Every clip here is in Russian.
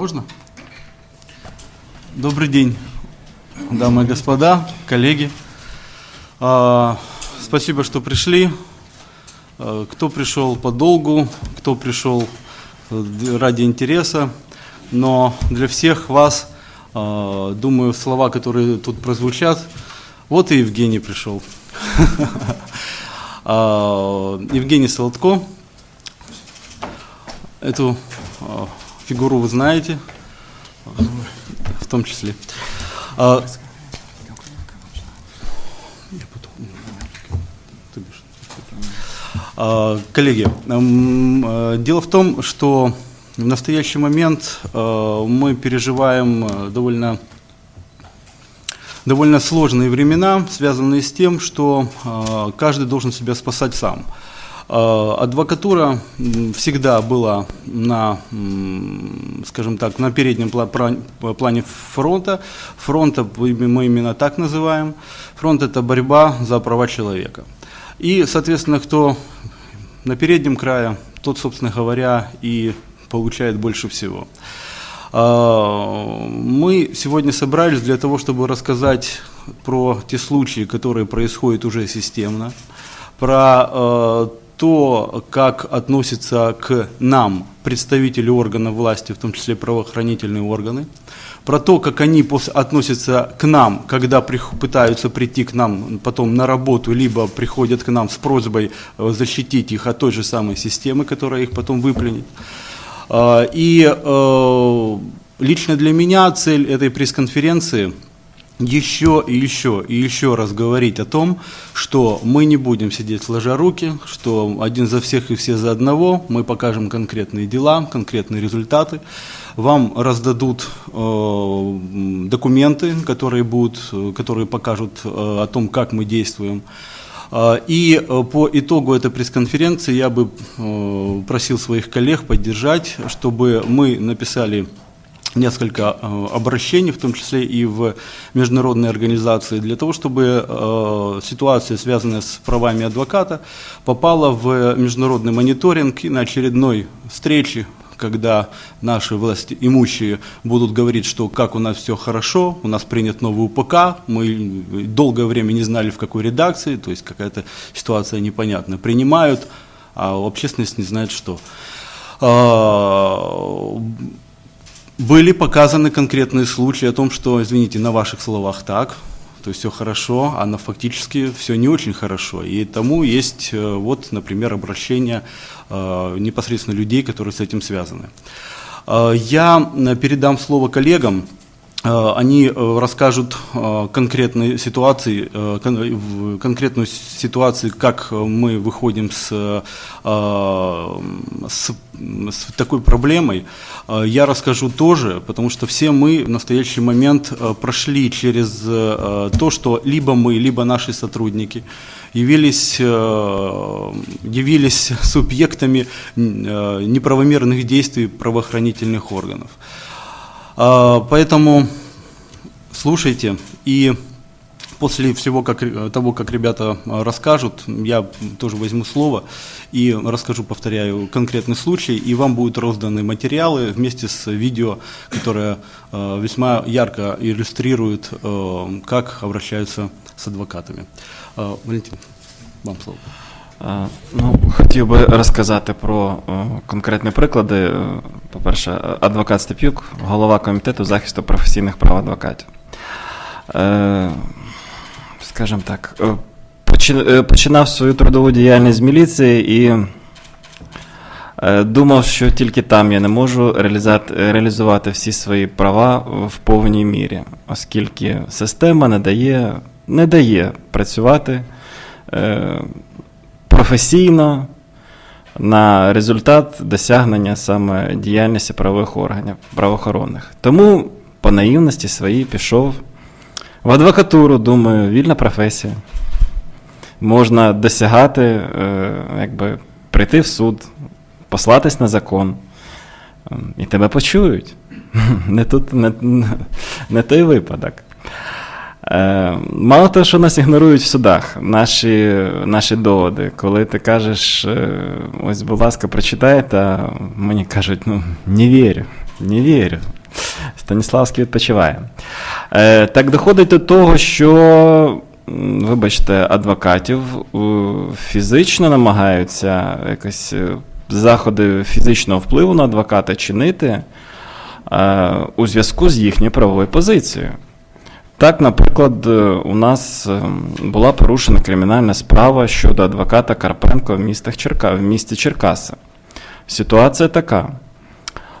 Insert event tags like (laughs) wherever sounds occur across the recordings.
Можно? Добрый день, дамы и господа, коллеги. А, Спасибо, что пришли. А, Кто пришел по долгу, кто пришел э, ради интереса. Но для всех вас, а, думаю, слова, которые тут прозвучат, вот и Евгений пришел. (laughs) Евгений Солодко. Эту фигуру вы знаете, в том числе. А. А, Коллеги, э, дело в том, что в настоящий момент э, мы переживаем довольно довольно сложные времена, связанные с тем, что каждый должен себя спасать сам. Э, адвокатура всегда была на, скажем так, на переднем плане фронта. Фронта мы именно так называем. Фронт – это борьба за права человека. И, соответственно, кто на переднем крае, тот, собственно говоря, и получает больше всего. А, Мы сегодня собрались для того, чтобы рассказать про те случаи, которые происходят уже системно, про э, то, как относятся к нам представители органов власти, в том числе правоохранительные органы, про то, как они относятся к нам, когда пытаются прийти к нам потом на работу, либо приходят к нам с просьбой э, защитить их от той же самой системы, которая их потом выплюнет. А, И э, лично для меня цель этой пресс-конференции еще и еще и еще раз говорить о том, что мы не будем сидеть сложа руки, что один за всех и все за одного, мы покажем конкретные дела, конкретные результаты, вам раздадут э, документы, которые будут, э, которые покажут э, о том, как мы действуем. А, И э, по итогу этой пресс-конференции я бы э, просил своих коллег поддержать, чтобы мы написали несколько э, обращений, в том числе и в международные организации, для того, чтобы э, ситуация, связанная с правами адвоката, попала в международный мониторинг и на очередной встрече когда наши власти имущие будут говорить, что как у нас все хорошо, у нас принят новый УПК, мы долгое время не знали в какой редакции, то есть какая-то ситуация непонятная. Принимают, а общественность не знает что. Были показаны конкретные случаи о том, что, извините, на ваших словах так, то есть все хорошо, а на фактически все не очень хорошо. И тому есть, э, вот, например, обращение э, непосредственно людей, которые с этим связаны. Э, Я передам слово коллегам. Э, Они э, расскажут э, конкретные ситуации, конкретную ситуацию, как мы выходим с, с, с такой проблемой. Я расскажу тоже, потому что все мы в настоящий момент прошли через то, что либо мы, либо наши сотрудники явились, явились (laughs) субъектами неправомерных действий правоохранительных органов. А, Поэтому слушайте и после всего как, ре- того, как ребята а, расскажут, я тоже возьму слово и расскажу, повторяю, конкретный случай, и вам будут розданы материалы вместе с видео, которое а, весьма ярко иллюстрирует, а, как обращаются с адвокатами. А, Валентин, вам слово. Ну, хотів би розказати про е, конкретні приклади. Е, По-перше, адвокат Степюк, голова комітету захисту професійних прав адвокатів. Е, Скажімо так, почи- починав свою трудову діяльність з міліції і думав, що тільки там я не можу реалізувати всі свої права в повній мірі, оскільки система не дає, не дає працювати. Професійно на результат досягнення саме діяльності правових органів, правоохоронних. Тому по наївності своїй пішов в адвокатуру, думаю, вільна професія. Можна досягати, е, якби прийти в суд, послатись на закон, ем, і тебе почують. (laughs) Не, тут, не, не той випадок. Е, Мало того, що нас ігнорують в судах, наші, наші доводи. Коли ти кажеш, е, ось, будь ласка, прочитайте, а мені кажуть, ну, не вірю. Не вірю. Станіславський відпочиває. Е, так доходить до того, що, вибачте, адвокатів фізично намагаються якось заходи фізичного впливу на адвоката чинити у зв'язку з їхньою правовою позицією. Так, наприклад, е, у нас е, була порушена кримінальна справа щодо адвоката Карпенко в, містах Черка... в місті Черкаси. Ситуація така.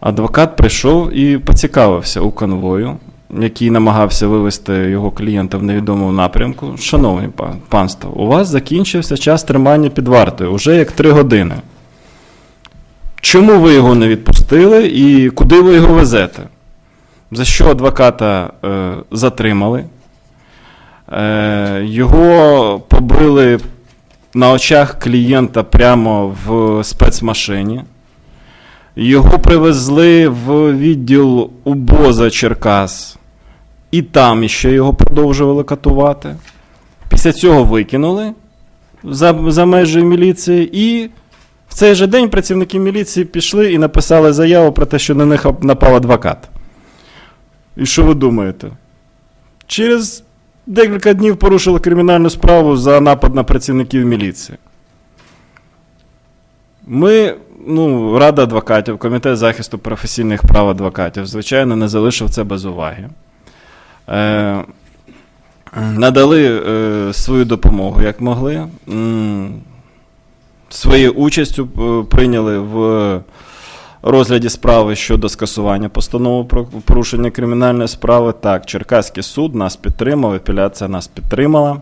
Адвокат прийшов і поцікавився у конвою, який намагався вивести його клієнта в невідомому напрямку. Шановні пан- панство, у вас закінчився час тримання під вартою уже як три години. Чому ви його не відпустили і куди ви його везете? За що адвоката е, затримали? Е, його побили на очах клієнта прямо в спецмашині. Його привезли в відділ УБОЗа Черкас, і там іще його продовжували катувати. Після цього викинули за, за межі міліції, і в цей же день працівники міліції пішли і написали заяву про те, що на них напав адвокат. І що ви думаєте? Через декілька днів порушили кримінальну справу за напад на працівників міліції. Ми, ну, Рада адвокатів, Комітет захисту професійних прав адвокатів, звичайно, не залишив це без уваги. Е, надали е, свою допомогу, як могли. Своєю участю е, прийняли в розгляді справи щодо скасування постанови про порушення кримінальної справи. Так, Черкаський суд нас підтримав, апеляція нас підтримала.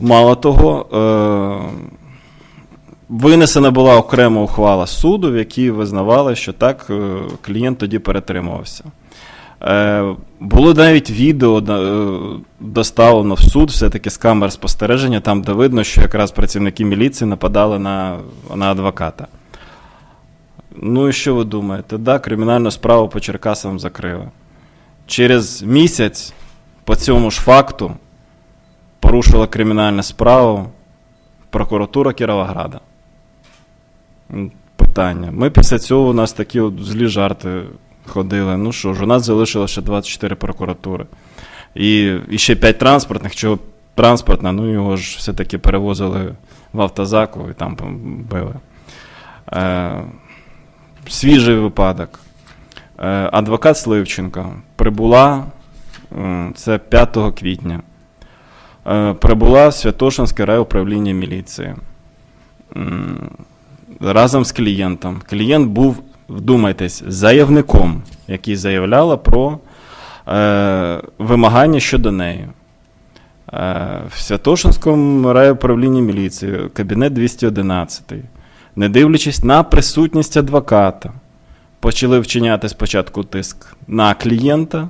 Мало того, е, винесена була окрема ухвала суду, в якій визнавали, що так, е, клієнт тоді перетримувався. Е, було навіть відео доставлено в суд, все-таки з камер спостереження, там, де видно, що якраз працівники міліції нападали на, на адвоката. Ну і що ви думаєте? Да, кримінальну справу по Черкасам закрили. Через місяць по цьому ж факту порушила кримінальну справу прокуратура Кіровограда. Питання. Ми після цього у нас такі от злі жарти ходили. Ну що ж, у нас залишилося ще 24 прокуратури. І, і ще 5 транспортних, чого транспортна, ну його ж все-таки перевозили в автозаку і там били. Е, свіжий випадок. Е, адвокат Сливченко прибула, це 5 квітня. Е, Прибула в Святошинське райуправління міліції. Разом з клієнтом. Клієнт був, вдумайтесь, заявником, який заявляла про е, вимагання щодо неї. Е, в Святошинському райуправлінні міліції, кабінет 211 не дивлячись на присутність адвоката, почали вчиняти спочатку тиск на клієнта,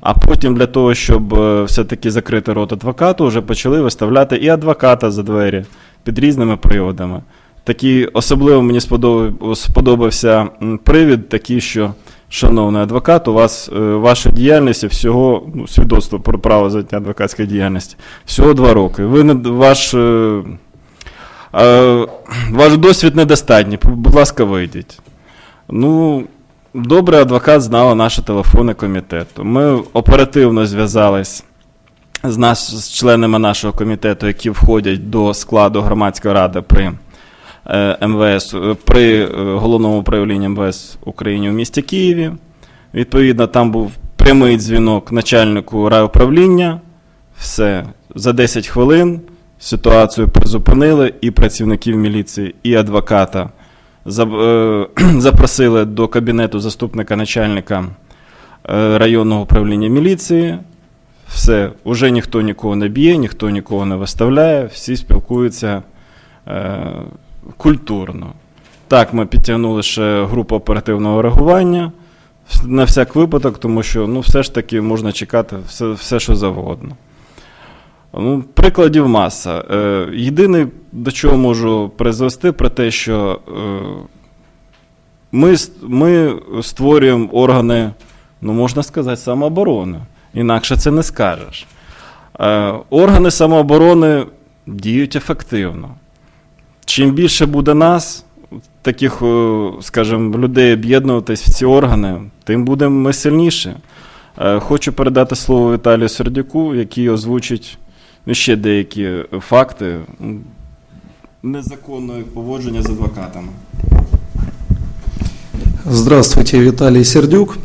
а потім для того, щоб е, все-таки закрити рот адвокату, вже почали виставляти і адвоката за двері під різними приводами. Такий особливо мені сподобався привід, такий, що, шановний адвокат, у вас е, ваша діяльність всього ну, свідоцтво про право заняття адвокатської діяльності, всього два роки. Ви не ваш. Е, Ваш досвід недостатній, будь ласка, вийдіть. Ну, добре, адвокат знала наші телефони комітету. Ми оперативно зв'язались з, наш, з членами нашого комітету, які входять до складу громадської ради при е, МВС, при е, головному управлінні МВС України в місті Києві. Відповідно, там був прямий дзвінок начальнику райуправління. Все, за 10 хвилин ситуацію призупинили, і працівників міліції, і адвоката е, (clears throat) запросили до кабінету заступника начальника е, районного управління міліції. Все, уже ніхто нікого не б'є, ніхто нікого не виставляє, всі спілкуються е, культурно. Так, ми підтягнули ще групу оперативного реагування на всяк випадок, тому що ну, все ж таки можна чекати все, все що завгодно. Ну, прикладів маса. Е, єдине, до чого можу призвести, про те, що е, ми, ми створюємо органи, ну, можна сказати, самооборони. Інакше це не скажеш. Е, органи самооборони діють ефективно. Чим більше буде нас, таких, скажімо, людей об'єднуватись в ці органи, тим будемо ми сильніші. Хочу передати слово Віталію Сердюку, який озвучить ще деякі факти незаконного поводження з адвокатами. Здравствуйте, Виталий Сердюк.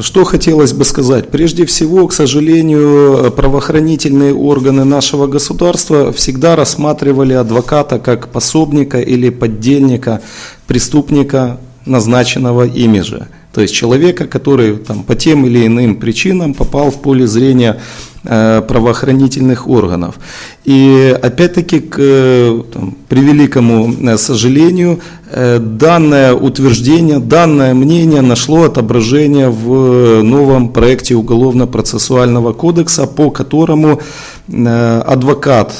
Что хотелось бы сказать? Прежде всего, к сожалению, правоохранительные органы нашего государства всегда рассматривали адвоката как пособника или поддельника преступника, назначенного ими же. То есть человека, который там, по тем или иным причинам попал в поле зрения правоохранительных органов. И опять-таки, к э, там, превеликому э, сожалению, э, данное утверждение, данное мнение нашло отображение в новом проекте Уголовно-процессуального кодекса, по которому э, адвокат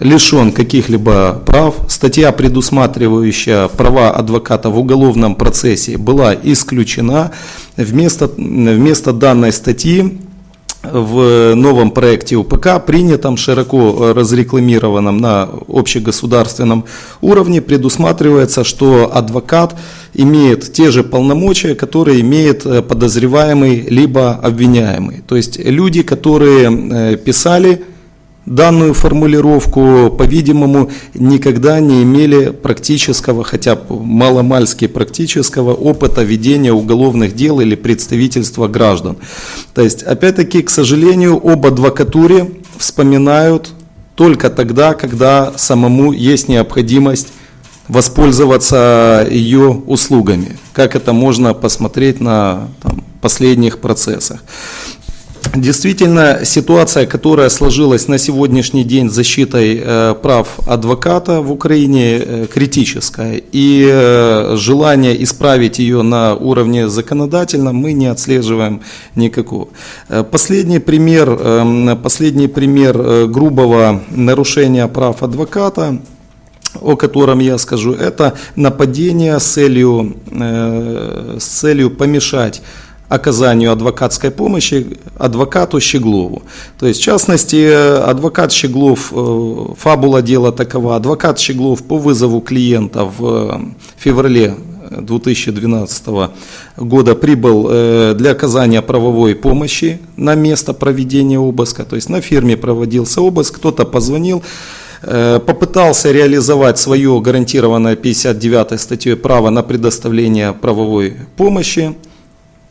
лишен каких-либо прав. Статья, предусматривающая права адвоката в уголовном процессе, была исключена. Вместо, вместо данной статьи в новом проекте УПК, принятом, широко разрекламированном на общегосударственном уровне, предусматривается, что адвокат имеет те же полномочия, которые имеет э, подозреваемый либо обвиняемый. То есть люди, которые э, писали данную формулировку, по-видимому, никогда не имели практического, хотя маломальски практического опыта ведения уголовных дел или представительства граждан. То есть, опять-таки, к сожалению, об адвокатуре вспоминают только тогда, когда самому есть необходимость воспользоваться ее услугами, как это можно посмотреть на там, последних процессах. Действительно, ситуация, которая сложилась на сегодняшний день с защитой э, прав адвоката в Украине, э, критическая. И э, желание исправить ее на уровне законодательном мы не отслеживаем никакого. Последний пример, эм, последний пример грубого нарушения прав адвоката о котором я скажу, это нападение с целью, с целью помешать оказанию адвокатской помощи адвокату Щеглову. То есть, в частности, э, адвокат Щеглов, э, фабула дела такова, адвокат Щеглов по вызову клиента в э, феврале 2012 года прибыл э, для оказания правовой помощи на место проведения обыска. То есть на фирме проводился обыск, кто-то позвонил, э, попытался реализовать свое гарантированное 59 статьей право на предоставление правовой помощи.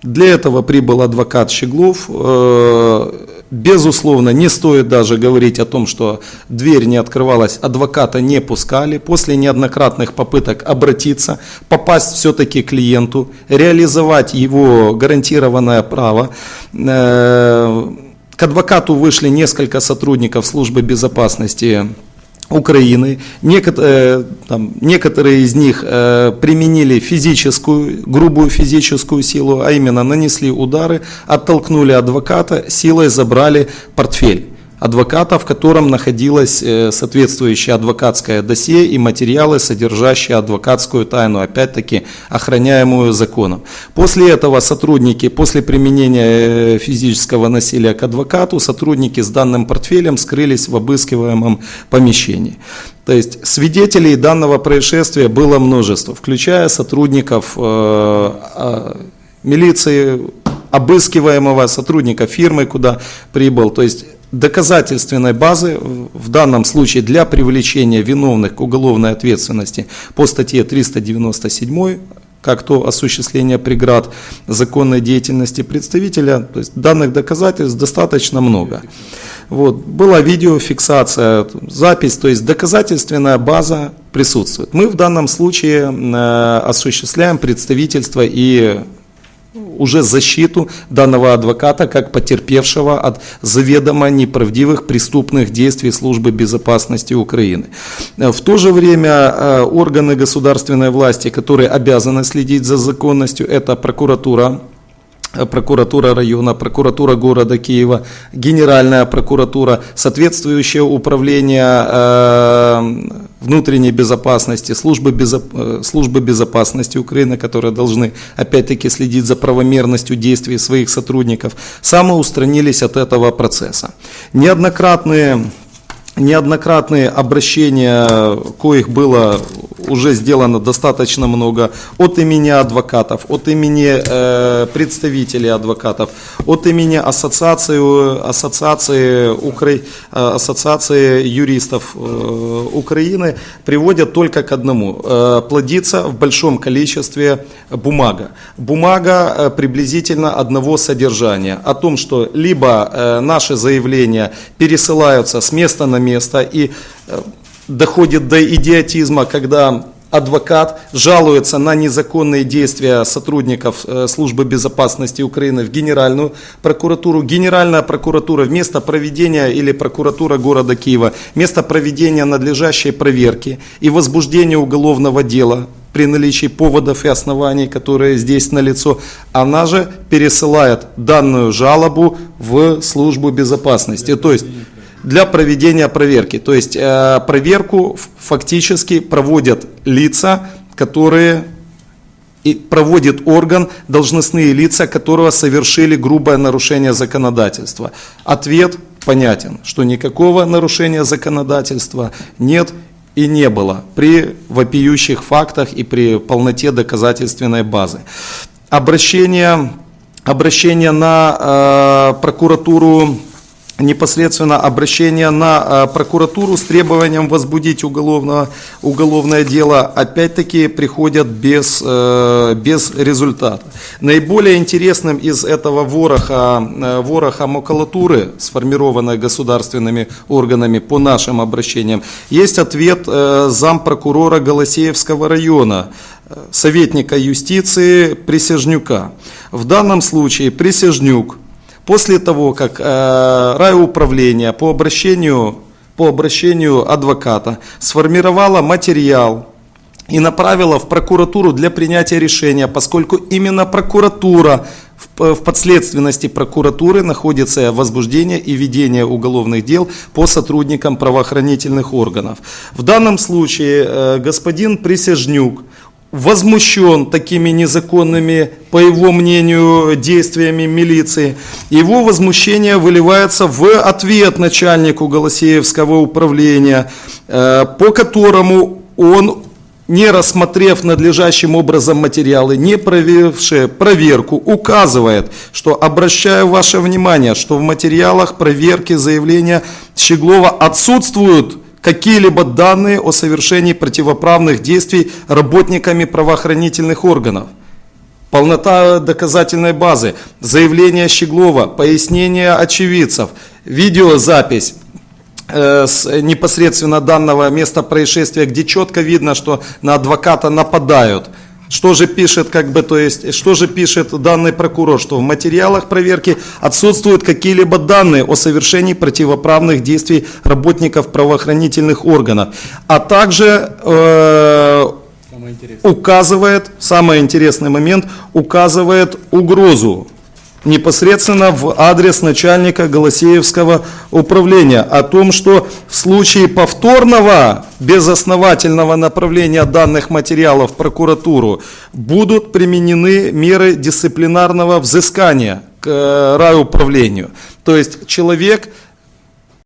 Для этого прибыл адвокат Щеглов. Э, Безусловно, не стоит даже говорить о том, что дверь не открывалась, адвоката не пускали. После неоднократных попыток обратиться, попасть все-таки клиенту, реализовать его гарантированное право, э, к адвокату вышли несколько сотрудников службы безопасности Украины. Некот- э, там, некоторые из них э, применили физическую, грубую физическую силу, а именно нанесли удары, оттолкнули адвоката, силой забрали портфель адвоката, в котором находилось э, соответствующее адвокатское досье и материалы, содержащие адвокатскую тайну, опять-таки охраняемую законом. После этого сотрудники, после применения э, физического насилия к адвокату, сотрудники с данным портфелем скрылись в обыскиваемом помещении. То есть свидетелей данного происшествия было множество, включая сотрудников э, э, милиции, обыскиваемого сотрудника фирмы, куда прибыл. То есть доказательственной базы в данном случае для привлечения виновных к уголовной ответственности по статье 397 как то осуществление преград законной деятельности представителя, то есть данных доказательств достаточно много. Вот. Была видеофиксация, запись, то есть доказательственная база присутствует. Мы в данном случае э, осуществляем представительство и уже защиту данного адвоката как потерпевшего от заведомо неправдивых преступных действий Службы безопасности Украины. Э, В то же время э, органы государственной власти, которые обязаны следить за законностью, это прокуратура, э, прокуратура района, прокуратура города Киева, Генеральная прокуратура, соответствующее управление внутренней безопасности, службы, безо- э, службы безопасности Украины, которые должны опять-таки следить за правомерностью действий своих сотрудников, самоустранились от этого процесса. Неоднократные Неоднократные обращения, коих было уже сделано достаточно много от имени адвокатов, от имени э, представителей адвокатов, от имени ассоциации, ассоциации, Укра... ассоциации юристов э, Украины приводят только к одному. Э, плодится в большом количестве бумага. Бумага э, приблизительно одного содержания. О том, что либо э, наши заявления пересылаются с места на место и э, доходит до идиотизма, когда адвокат жалуется на незаконные действия сотрудников э, Службы безопасности Украины в Генеральную прокуратуру. Генеральная прокуратура вместо проведения или прокуратура города Киева вместо проведения надлежащей проверки и возбуждения уголовного дела при наличии поводов и оснований, которые здесь налицо, она же пересылает данную жалобу в службу безопасности. То есть для проведения проверки. То есть э, проверку фактически проводят лица, которые и проводит орган, должностные лица, которого совершили грубое нарушение законодательства. Ответ понятен, что никакого нарушения законодательства нет и не было при вопиющих фактах и при полноте доказательственной базы. Обращение, обращение на э, прокуратуру непосредственно обращение на э, прокуратуру с требованием возбудить уголовное, уголовное дело, опять-таки приходят без, э, без результата. Наиболее интересным из этого вороха, э, вороха макулатуры, сформированной государственными органами по нашим обращениям, есть ответ э, зампрокурора Голосеевского района, советника юстиции Присяжнюка. В данном случае Присяжнюк После того, как э, райуправление по обращению, по обращению адвоката сформировало материал и направило в прокуратуру для принятия решения, поскольку именно прокуратура, в, в подследственности прокуратуры находится возбуждение и ведение уголовных дел по сотрудникам правоохранительных органов. В данном случае э, господин Присяжнюк возмущен такими незаконными, по его мнению, действиями милиции. Его возмущение выливается в ответ начальнику Голосеевского управления, э, по которому он не рассмотрев надлежащим образом материалы, не провевшие проверку, указывает, что обращаю ваше внимание, что в материалах проверки заявления Щеглова отсутствуют какие-либо данные о совершении противоправных действий работниками правоохранительных органов. Полнота доказательной базы, заявление Щеглова, пояснение очевидцев, видеозапись э, с непосредственно данного места происшествия, где четко видно, что на адвоката нападают. Что же пишет, как бы, то есть, что же пишет данный прокурор, что в материалах проверки отсутствуют какие-либо данные о совершении противоправных действий работников правоохранительных органов, а также э, указывает, самый интересный момент, указывает угрозу непосредственно в адрес начальника Голосеевского управления о том, что в случае повторного безосновательного направления данных материалов в прокуратуру будут применены меры дисциплинарного взыскания к э, райуправлению. То есть человек